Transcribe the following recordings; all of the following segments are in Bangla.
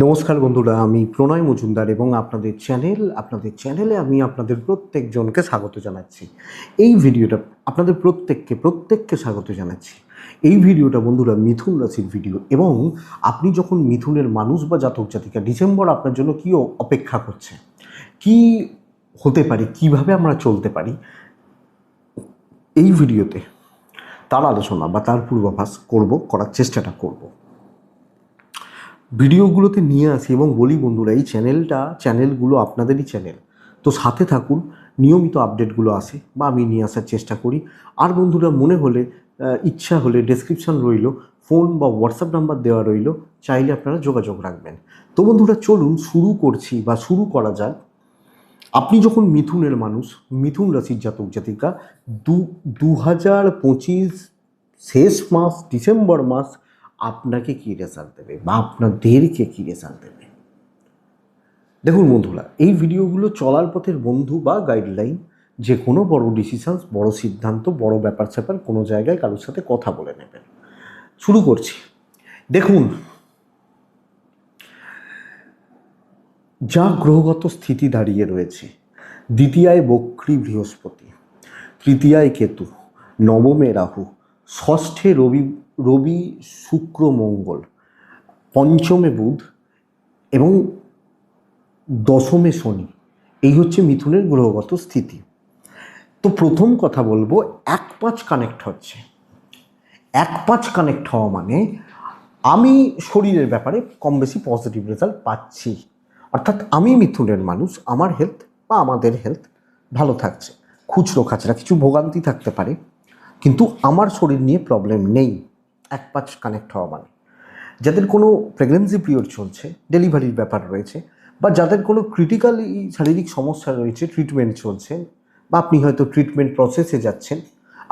নমস্কার বন্ধুরা, আমি প্রণয় মজুমদার এবং আপনাদের চ্যানেল, আপনাদের চ্যানেলে আমি আপনাদের প্রত্যেকজনকে স্বাগত জানাচ্ছি। এই ভিডিওটা আপনাদের প্রত্যেককে প্রত্যেককে স্বাগত জানাচ্ছি। এই ভিডিওটা বন্ধুরা মিথুন রাশির ভিডিও এবং আপনি যখন মিথুনের মানুষ বা জাতক জাতিকা ডিসেম্বর আপনার জন্য কী অপেক্ষা করছে? কি হতে পারি? কীভাবে আমরা চলতে পারি? এই ভিডিওতে তার আলোচনা বা তার পূর্বাভাস করব, করার চেষ্টাটা করব। ভিডিওগুলোতে নিয়ে আসি এবং বলি বন্ধুরা, এই চ্যানেলটা, চ্যানেলগুলো আপনাদেরই চ্যানেল। তো সাথে থাকুন, নিয়মিত আপডেটগুলো আসে বা আমি নিয়ে আসার চেষ্টা করি। আর বন্ধুরা, মনে হলে ইচ্ছা হলে ডেসক্রিপশন রইল ফোন বা হোয়াটসঅ্যাপ নাম্বার দেওয়া রইল, চাইলে আপনারা যোগাযোগ রাখবেন। তো বন্ধুরা, চলুন শুরু করছি বা শুরু করা যাক। আপনি যখন মিথুনের মানুষ, মিথুন রাশির জাতক জাতিকা, দু দু হাজার পঁচিশ শেষ মাস, ডিসেম্বর মাস আপনাকে কী রেজাল্ট দেবে বা আপনাদেরকে কী রেজাল্ট দেবে? দেখুন বন্ধুরা, এই ভিডিওগুলো চলার পথের বন্ধু বা গাইডলাইন যে কোনো বড় ডিসিশন বড় সিদ্ধান্ত, বড় ব্যাপার স্যাপার কোনো জায়গায় কারোর সাথে কথা বলে নেবেন। শুরু করছি। দেখুন যা গ্রহগত স্থিতি দাঁড়িয়ে রয়েছে, দ্বিতীয়ায় বক্রী বৃহস্পতি, তৃতীয়ায় কেতু, নবমে রাহু, ষষ্ঠে রবি রবি শুক্র মঙ্গল, পঞ্চমে বুধ এবং দশমে শনি। এই হচ্ছে মিথুনের গ্রহগত স্থিতি। তো প্রথম কথা বলব, এক পাঁচ কানেক্ট হচ্ছে। এক পাঁচ কানেক্ট হওয়া মানে আমি শরীরের ব্যাপারে কম বেশি পজিটিভ রেজাল্ট পাচ্ছি। অর্থাৎ আমি মিথুনের মানুষ, আমার হেলথ বা আমাদের হেলথ ভালো থাকছে। খুচরো খাচরা, কিছু ভোগান্তি থাকতে পারে। কিন্তু আমার শরীর নিয়ে প্রবলেম নেই। এক পাঁচ কানেক্ট হওয়া মানে। যাদের কোনো প্রেগনেন্সি পিরিয়ড চলছে ডেলিভারির ব্যাপার রয়েছে, বা যাদের কোনো ক্রিটিক্যালি শারীরিক সমস্যা রয়েছে ট্রিটমেন্ট চলছে, বা আপনি হয়তো ট্রিটমেন্ট প্রসেসে যাচ্ছেন,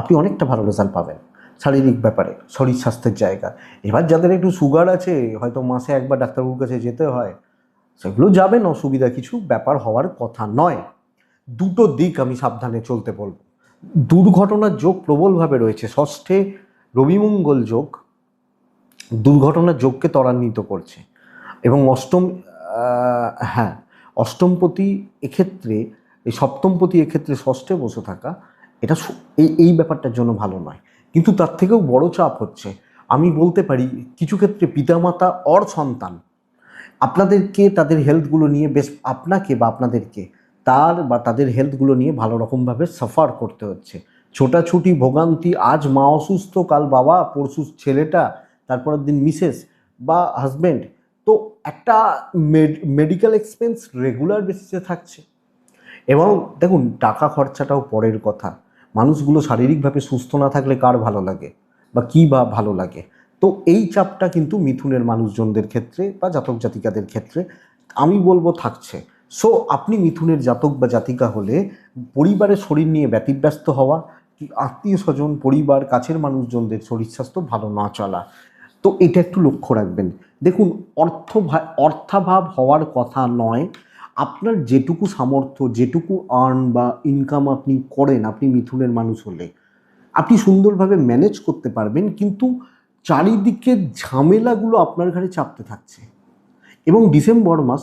আপনি অনেকটা ভালো রেজাল্ট পাবেন শারীরিক ব্যাপারে, শরীর স্বাস্থ্যের জায়গা। এবার যাদের একটু সুগার আছে, হয়তো মাসে একবার ডাক্তারবাবুর কাছে যেতে হয়, সেগুলো যাবেন, অসুবিধা কিছু ব্যাপার হওয়ার কথা নয়। দুটো দিক আমি সাবধানে চলতে বলব। দুর্ঘটনার যোগ প্রবলভাবে রয়েছে, ষষ্ঠে রবিমঙ্গল যোগ দুর্ঘটনার যোগকে ত্বরান্বিত করছে এবং অষ্টম হ্যাঁ অষ্টমপতি এক্ষেত্রে, এই সপ্তমপতি এক্ষেত্রে ষষ্ঠে বসে থাকা, এটা এই এই ব্যাপারটার জন্য ভালো নয়। কিন্তু তার থেকেও বড় চাপ হচ্ছে, আমি বলতে পারি কিছু ক্ষেত্রে পিতামাতা অর সন্তান, আপনাদেরকে তাদের হেলথগুলো নিয়ে বেশ, আপনাকে বা আপনাদেরকে তার বা তাদের হেলথগুলো নিয়ে ভালো রকমভাবে সাফার করতে হচ্ছে। ছোটাছুটি ভোগান্তি, আজ মা অসুস্থ, কাল বাবা, পরশু ছেলেটা, তারপরের দিন মিসেস বা হাজব্যান্ড তো একটা মেডিকেল এক্সপেন্স রেগুলার বেসিসে থাকছে। এবং দেখুন, টাকা খরচাটাও পরের কথা। মানুষগুলো শারীরিকভাবে সুস্থ না থাকলে কার ভালো লাগে? বা কী বা ভালো লাগে? তো এই চাপটা কিন্তু মিথুনের মানুষজনদের ক্ষেত্রে বা জাতক জাতিকাদের ক্ষেত্রে, আমি বলব থাকছে। সো আপনি মিথুনের জাতক বা জাতিকা হলে পরিবারের শরীর নিয়ে ব্যতিব্যস্ত হওয়া আত্মীয় স্বজন, পরিবার, কাছের মানুষজনদের শরীর স্বাস্থ্য ভালো না চলা। তো এটা একটু লক্ষ্য রাখবেন। দেখুন, অর্থ অর্থাভাব হওয়ার কথা নয়। আপনার যেটুকু সামর্থ্য, যেটুকু আর্ন বা ইনকাম আপনি করেন, আপনি মিথুনের মানুষ হলে। আপনি সুন্দরভাবে ম্যানেজ করতে পারবেন, কিন্তু চারিদিকে ঝামেলাগুলো আপনার ঘাড়ে চাপতে থাকছে। এবং ডিসেম্বর মাস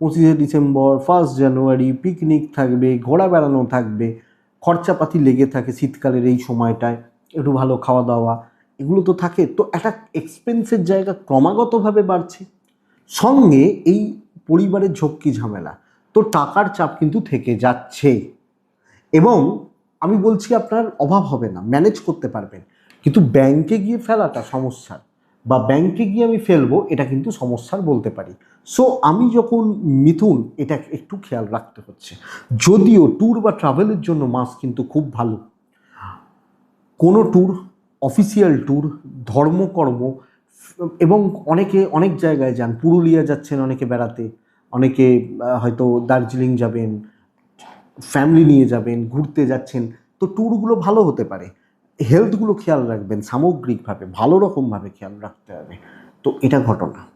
পঁচিশে ডিসেম্বর ফার্স্ট জানুয়ারি পিকনিক থাকবে ঘোরা বেড়ানো থাকবে, খরচাপাতি লেগে থাকে শীতকালের এই সময়টায়, একটু ভালো খাওয়া দাওয়া এগুলো তো থাকে। তো একটা এক্সপেন্সের জায়গা ক্রমাগতভাবে বাড়ছে। সঙ্গে এই পরিবারের ঝক্কি ঝামেলা। তো টাকার চাপ কিন্তু থেকে যাচ্ছে। এবং আমি বলছি আপনার অভাব হবে না ম্যানেজ করতে পারবেন। কিন্তু ব্যাংকে গিয়ে ফেলাটা সমস্যার। বা ব্যাংকে গিয়ে আমি ফেলব, এটা কিন্তু সমস্যার বলতে পারি। সো আমি যখন মিথুন এটা একটু খেয়াল রাখতে হচ্ছে। যদিও ট্যুর বা ট্রাভেলের জন্য মাস কিন্তু খুব ভালো। কোনো ট্যুর অফিসিয়াল ট্যুর ধর্মকর্ম এবং অনেকে অনেক জায়গায় যান। পুরুলিয়া যাচ্ছেন অনেকে বেড়াতে, অনেকে হয়তো দার্জিলিং যাবেন ফ্যামিলি নিয়ে যাবেন, ঘুরতে যাচ্ছেন। তো ট্যুরগুলো ভালো হতে পারে। হেলথগুলো খেয়াল রাখবেন সামগ্রিকভাবে, ভালো রকমভাবে খেয়াল রাখতে হবে। তো এটা ঘটনা।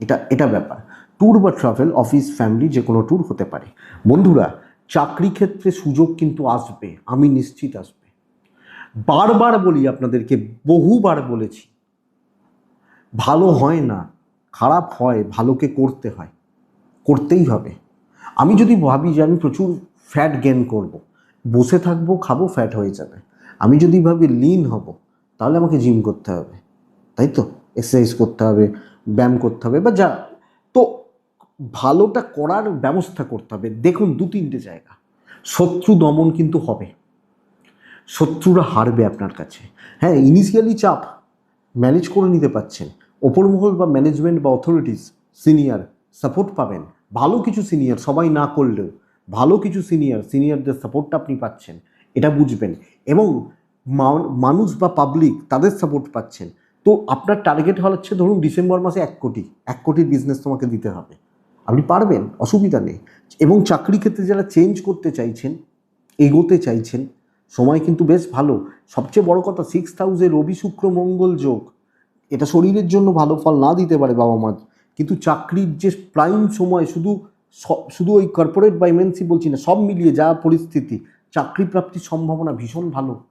এটা এটা ব্যাপার। ট্যুর বা ট্রাভেল, অফিস, ফ্যামিলি যে কোনো ট্যুর হতে পারে। বন্ধুরা, চাকরি ক্ষেত্রে সুযোগ কিন্তু আসবে, আমি নিশ্চিত আসবে। বারবার বলি আপনাদেরকে, বহুবার বলেছি, ভালো হয় না, খারাপ হয়, ভালোকে করতে হয়, করতেই হবে। আমি যদি ভাবি যে আমি প্রচুর ফ্যাট গেন করব। বসে থাকব, খাব ফ্যাট হয়ে যাবে। আমি যদি ভাবি লিন হব, তাহলে আমাকে জিম করতে হবে, তাই তো? এক্সারসাইজ করতে হবে, ব্যায়াম করতে হবে বা যা, তো ভালোটা করার ব্যবস্থা করতে হবে। দেখুন দু তিনটে জায়গা, শত্রু দমন কিন্তু হবে, শত্রুরা হারবে আপনার কাছে। হ্যাঁ ইনিশিয়ালি চাপ ম্যানেজ করে নিতে পারছেন। ওপর মহল বা ম্যানেজমেন্ট বা অথরিটিস সিনিয়র সাপোর্ট পাবেন। ভালো কিছু সিনিয়র সবাই না করলেও, ভালো কিছু সিনিয়র সিনিয়রদের সাপোর্টটা আপনি পাচ্ছেন, এটা বুঝবেন। এবং মানুষ বা পাবলিক তাদের সাপোর্ট পাচ্ছেন। তো আপনার টার্গেট হচ্ছে ধরুন ডিসেম্বর মাসে এক কোটি, এক কোটির বিজনেস তোমাকে দিতে হবে। আপনি পারবেন, অসুবিধা নেই। এবং চাকরি ক্ষেত্রে যারা চেঞ্জ করতে চাইছেন, এগোতে চাইছেন, সময় কিন্তু বেশ ভালো। সবচেয়ে বড় কথা সিক্স হাউসে রবি শুক্র মঙ্গল যোগ। এটা শরীরের জন্য ভালো ফল না দিতে পারে বাবা মা। কিন্তু চাকরির যে প্রাইম সময় শুধু শুধু ওই কর্পোরেট বা এমএনসি বলছি না, সব মিলিয়ে যা পরিস্থিতি চাকরি প্রাপ্তির সম্ভাবনা ভীষণ ভালো।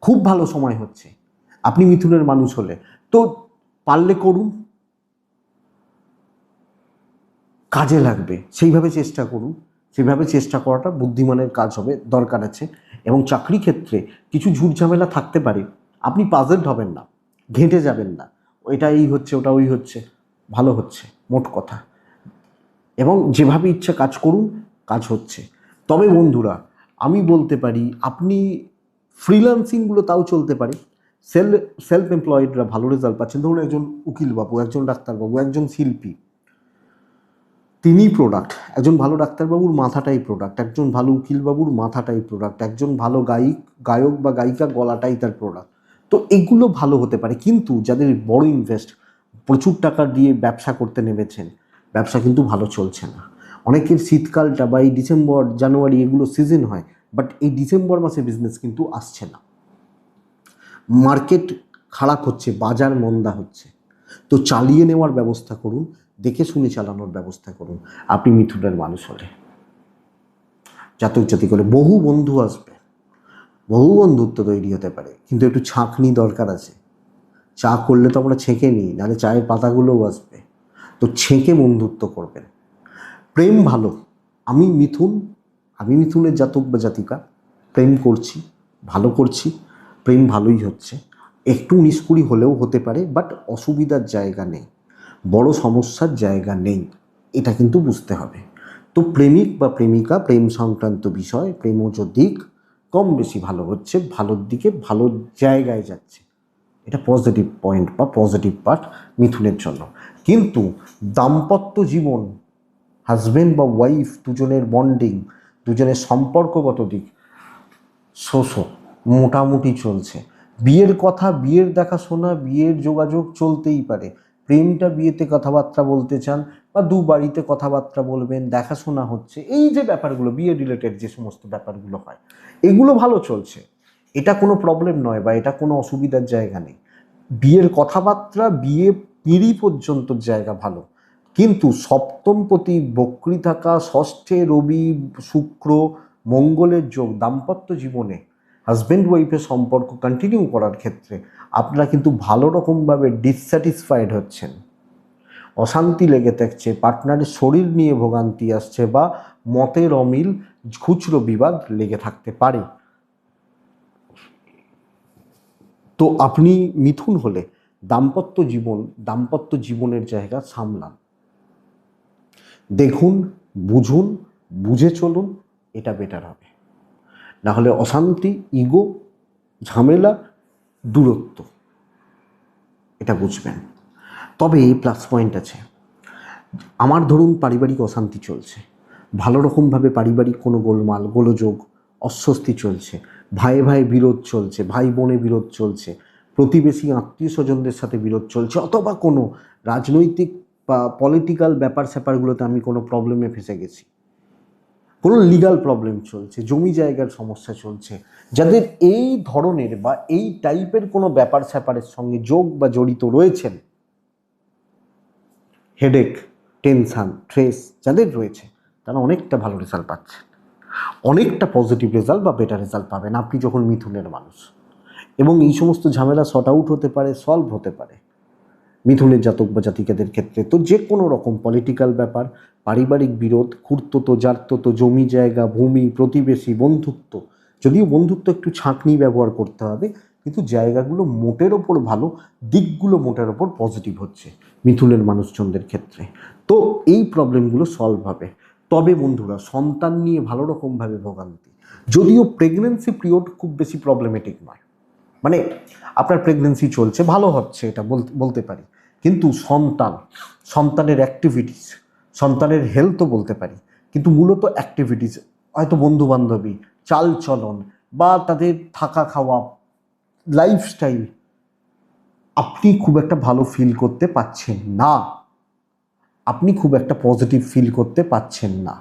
খুব ভালো সময় হচ্ছে। আপনি মিথুনের মানুষ হলে। তো পারলে করুন। কাজে লাগবে। সেইভাবে চেষ্টা করুন। সেইভাবে চেষ্টা করাটা বুদ্ধিমানের কাজ হবে, দরকার আছে। এবং চাকরি ক্ষেত্রে কিছু ঝুট ঝামেলা থাকতে পারে। আপনি পাজেলড হবেন না। ঘেঁটে যাবেন না। এটা এই হচ্ছে, ওটা ওই হচ্ছে। ভালো হচ্ছে, মোট কথা। এবং যেভাবে ইচ্ছা কাজ করুন, কাজ হচ্ছে। তবে বন্ধুরা আমি বলতে পারি, আপনি ফ্রিল্যান্সিংগুলো তাও চলতে পারে। সেল সেলফ এমপ্লয়েডরা ভালো রেজাল্ট পাচ্ছেন। ধরুন একজন উকিলবাবু একজন ডাক্তারবাবু, একজন শিল্পী। তিনিই প্রোডাক্ট একজন ভালো ডাক্তারবাবুর মাথাটাই প্রোডাক্ট একজন ভালো উকিলবাবুর মাথাটাই প্রোডাক্ট একজন ভালো গায়িক, গায়ক বা গায়িকা গলাটাই তার প্রোডাক্ট তো এগুলো ভালো হতে পারে। কিন্তু যাদের বড় ইনভেস্ট প্রচুর টাকা দিয়ে ব্যবসা করতে নেমেছেন, ব্যবসা কিন্তু ভালো চলছে না। অনেকের শীতকালটা বা এই ডিসেম্বর, জানুয়ারি এগুলো সিজন হয় বাট এই ডিসেম্বর মাসে বিজনেস কিন্তু আসছে না। মার্কেট খারাপ হচ্ছে, বাজার মন্দা হচ্ছে। তো চালিয়ে নেওয়ার ব্যবস্থা করুন, দেখে শুনে চালানোর ব্যবস্থা করুন, আপনি মিথুনের মানুষ হলে। জাতক জাতি করে বহু বন্ধু আসবে, বহু বন্ধুত্ব তৈরি হতে পারে, কিন্তু একটু ছাঁকনি দরকার আছে। চা করলে তো আমরা ছেঁকে নিই, নাহলে চায়ের পাতাগুলোও আসবে। তো ছেঁকে বন্ধুত্ব করবেন। প্রেম ভালো। আমি মিথুন, আমি মিথুনের জাতক বা জাতিকা। প্রেম করছি, ভালো করছি, প্রেম ভালোই হচ্ছে। একটু উনিশ কুড়ি হলেও হতে পারে বাট অসুবিধার জায়গা নেই। বড় সমস্যার জায়গা নেই। এটা কিন্তু বুঝতে হবে। তো প্রেমিক বা প্রেমিকা, প্রেম সংক্রান্ত বিষয়, প্রেমজ দিক কম বেশি ভালো হচ্ছে, ভালোর দিকে ভালো জায়গায় যাচ্ছে। এটা পজিটিভ পয়েন্ট বা পজিটিভ পার্ট মিথুনের জন্য। কিন্তু দাম্পত্য জীবন হাজব্যান্ড বা ওয়াইফ দুজনের বন্ডিং, দুজনের সম্পর্কগত দিক, শোষো, মোটামুটি চলছে। বিয়ের কথা, বিয়ের দেখাশোনা, বিয়ের যোগাযোগ চলতেই পারে। প্রেমটা বিয়েতে কথাবার্তা বলতে চান বা দু বাড়িতে কথাবার্তা বলবেন, দেখাশোনা হচ্ছে, এই যে ব্যাপারগুলো, বিয়ে রিলেটেড যে সমস্ত ব্যাপারগুলো হয়, এগুলো ভালো চলছে। এটা কোনো প্রবলেম নয় বা এটা কোনো অসুবিধার জায়গা নেই। বিয়ের কথাবার্তা, বিয়ে পিঁড়ি পর্যন্ত জায়গা ভালো। কিন্তু সপ্তমপতি বক্রি থাকা ষষ্ঠে রবি শুক্র মঙ্গলের যোগ দাম্পত্য জীবনে হাজব্যান্ড ওয়াইফের সম্পর্ক কন্টিনিউ করার ক্ষেত্রে আপনারা কিন্তু ভালো রকমভাবে ডিসস্যাটিসফাইড হচ্ছেন। অশান্তি লেগে থাকছে পার্টনারের শরীর নিয়ে ভোগান্তি আসছে বা মতের অমিল, খুচরো বিবাদ লেগে থাকতে পারে। তো আপনি মিথুন হলে দাম্পত্য জীবন, দাম্পত্য জীবনের জায়গা সামলান। দেখুন, বুঝুন, বুঝে চলুন, এটা বেটার হবে। না হলে অশান্তি ইগো ঝামেলা, দূরত্ব, এটা বুঝবেন। তবে এই প্লাস পয়েন্ট আছে। আমার ধরুন পারিবারিক অশান্তি চলছে। ভালো রকমভাবে পারিবারিক কোনো গোলমাল, গোলযোগ, অস্বস্তি চলছে। ভাইয়ে ভাই বিরোধ চলছে, ভাই বোনে বিরোধ চলছে। প্রতিবেশী, আত্মীয় স্বজনদের সাথে বিরোধ চলছে, অথবা কোনো রাজনৈতিক পলিটিক্যাল ব্যাপার স্যাপারগুলোতে আমি কোনো প্রবলেমে ফেসে গেছি। কোনো লিগাল প্রবলেম চলছে, জমি জায়গার সমস্যা চলছে। যাদের এই ধরনের বা এই টাইপের কোনো ব্যাপার স্যাপারের সঙ্গে যোগ বা জড়িত রয়েছেন হেডেক টেনশান স্ট্রেস যাদের রয়েছে, তারা অনেকটা ভালো রেজাল্ট পাচ্ছেন। অনেকটা পজিটিভ রেজাল্ট বা বেটার রেজাল্ট পাবেন আপনি যখন মিথুনের মানুষ। এবং এই সমস্ত ঝামেলা শর্ট আউট হতে পারে সলভ হতে পারে। মিথুনের জাতক বা জাতিকাদের ক্ষেত্রে তো যে কোনো রকম পলিটিক্যাল ব্যাপার, পারিবারিক বিরোধ খুর্তত জার্তত, জমি জায়গা, ভূমি, প্রতিবেশী, বন্ধুত্ব, যদিও বন্ধুত্ব একটু ছাঁকনি ব্যবহার করতে হবে, কিন্তু জায়গাগুলো মোটের ওপর ভালো, দিকগুলো মোটের ওপর পজিটিভ হচ্ছে মিথুনের মানুষজনদের ক্ষেত্রে। তো এই প্রবলেমগুলো সলভ হবে। তবে বন্ধুরা, সন্তান নিয়ে ভালো রকমভাবে ভোগান্তি। যদিও প্রেগনেন্সি পিরিয়ড খুব বেশি প্রবলেমেটিক নয়। মানে আপনার প্রেগনেন্সি চলছে, ভালো হচ্ছে এটা বলতে পারি। কিন্তু সন্তান, সন্তানের অ্যাক্টিভিটিস সন্তানের হেলথও বলতে পারি। কিন্তু মূলত অ্যাক্টিভিটিস হয়তো বন্ধু বান্ধবী চালচলন বা তাদের থাকা খাওয়া লাইফস্টাইল আপনি খুব একটা ভালো ফিল করতে পাচ্ছেন না। আপনি খুব একটা পজিটিভ ফিল করতে পাচ্ছেন না।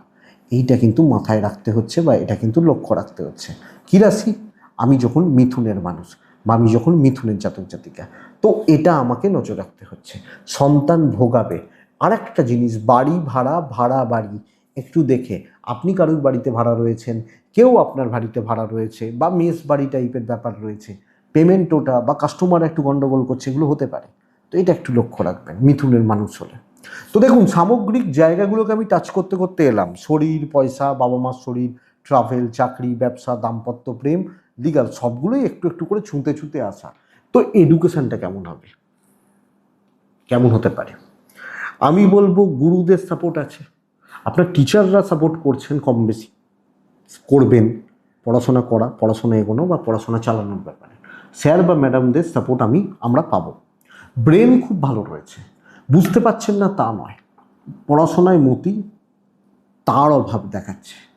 এইটা কিন্তু মাথায় রাখতে হচ্ছে বা এটা কিন্তু লক্ষ্য রাখতে হচ্ছে। কী রাশি? আমি যখন মিথুনের মানুষ বা আমি যখন মিথুনের জাতক জাতিকা, তো এটা আমাকে নজর রাখতে হচ্ছে। সন্তান ভোগাবে। আর একটা জিনিস, বাড়ি ভাড়া ভাড়া বাড়ি, একটু দেখে। আপনি কারোর বাড়িতে ভাড়া রয়েছেন? কেউ আপনার বাড়িতে ভাড়া রয়েছে বা মেস বাড়ি টাইপের ব্যাপার রয়েছে। পেমেন্ট ওটা বা কাস্টমার একটু গন্ডগোল করছে, এগুলো হতে পারে। তো এটা একটু লক্ষ্য রাখবেন, মিথুনের মানুষ হলে। তো দেখুন, সামগ্রিক জায়গাগুলোকে আমি টাচ করতে করতে এলাম। শরীর, পয়সা বাবা মার শরীর ট্রাভেল চাকরি, ব্যবসা, দাম্পত্য, প্রেম লিগাল সবগুলোই একটু একটু করে ছুঁতে ছুঁতে আসা। তো এডুকেশনটা কেমন হবে? কেমন হতে পারে? আমি বলব গুরুদের সাপোর্ট আছে। আপনার টিচাররা সাপোর্ট করছেন কম বেশি। করবেন। পড়াশোনা করা, পড়াশোনা এগোনো বা পড়াশোনা চালানোর ব্যাপারে। স্যার বা ম্যাডামদের সাপোর্ট আমি, আমরা পাবো। ব্রেন খুব ভালো রয়েছে। বুঝতে পারছেন না তা নয়। পড়াশোনায় মতি, তার অভাব দেখাচ্ছে।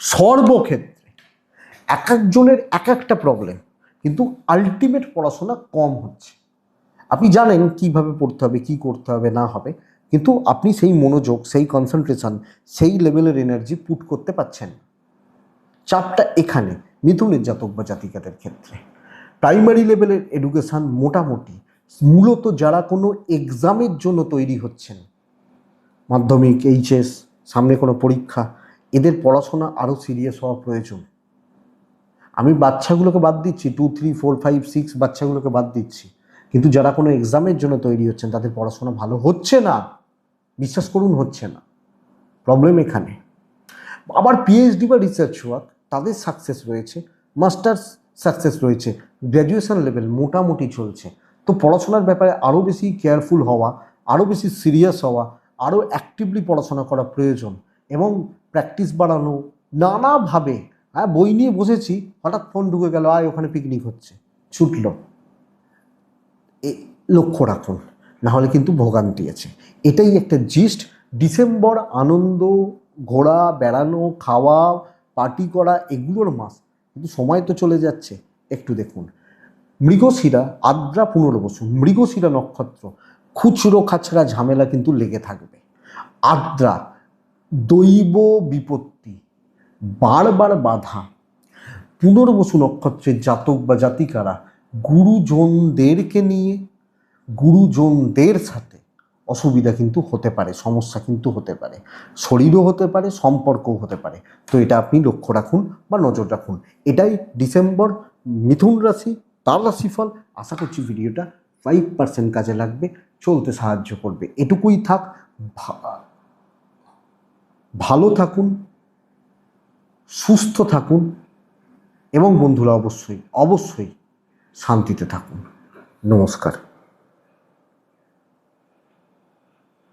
সর্বক্ষেত্রে এক একজনের এক একটা প্রবলেম কিন্তু আলটিমেট পড়াশোনা কম হচ্ছে আপনি জানেন কীভাবে পড়তে হবে, কি করতে হবে, না হবে, কিন্তু আপনি সেই মনোযোগ, সেই কনসেন্ট্রেশন সেই লেভেলের এনার্জি পুট করতে পারছেন না। চাপটা এখানে মিথুনের জাতক বা জাতিকাদের ক্ষেত্রে প্রাইমারি লেভেলের এডুকেশান মোটামুটি মূলত যারা কোনো এক্সামের জন্য তৈরি হচ্ছেন, মাধ্যমিক এইচএস সামনে কোনো পরীক্ষা এদের পড়াশোনা আরও সিরিয়াস হওয়া প্রয়োজন। আমি বাচ্চাগুলোকে বাদ দিচ্ছি two three four five six বাচ্চাগুলোকে বাদ দিচ্ছি। কিন্তু যারা কোনো এক্সামের জন্য তৈরি হচ্ছেন, তাদের পড়াশোনা ভালো হচ্ছে না। বিশ্বাস করুন, হচ্ছে না। প্রবলেম এখানে। আবার পিএইচডি বা রিসার্চ ওয়ার্ক তাদের সাকসেস রয়েছে মাস্টার্স সাকসেস রয়েছে গ্র্যাজুয়েশন লেভেল মোটামুটি চলছে। তো পড়াশোনার ব্যাপারে আরও বেশি কেয়ারফুল হওয়া আরও বেশি সিরিয়াস হওয়া আরও অ্যাক্টিভলি পড়াশোনা করা প্রয়োজন এবং প্র্যাকটিস বাড়ানো, নানাভাবে হ্যাঁ বই নিয়ে বসেছি, হঠাৎ ফোন ঢুকে গেল, আয়, ওখানে পিকনিক হচ্ছে, ছুটল। এ, লক্ষ্য রাখুন, নাহলে কিন্তু ভোগান্তি আছে। এটাই একটা জিস্ট ডিসেম্বর আনন্দ, ঘোরা, বেড়ানো, খাওয়া পার্টি করা, এগুলোর মাস। কিন্তু সময় তো চলে যাচ্ছে, একটু দেখুন। মৃগশিরা, আদ্রা পুনর্বসু, মৃগশিরা নক্ষত্র, খুচরো, খাচরা, ঝামেলা কিন্তু লেগে থাকবে। আদ্রা দৈব বিপত্তি, বারবার বাধা। পুনর্বসু নক্ষত্রের জাতক বা জাতিকারা গুরুজনদেরকে নিয়ে, গুরুজনদের সাথে অসুবিধা কিন্তু হতে পারে, সমস্যা কিন্তু হতে পারে, শরীরও হতে পারে, সম্পর্কও হতে পারে। তো এটা আপনি লক্ষ্য রাখুন বা নজর রাখুন। এটাই ডিসেম্বর, মিথুন রাশি, তার রাশিফল। আশা করছি ভিডিওটা ফাইভ পার্সেন্ট কাজে লাগবে, চলতে সাহায্য করবে। এটুকুই থাক ভালো থাকুন সুস্থ থাকুন এবং বন্ধুরা অবশ্যই অবশ্যই শান্তিতে থাকুন। নমস্কার।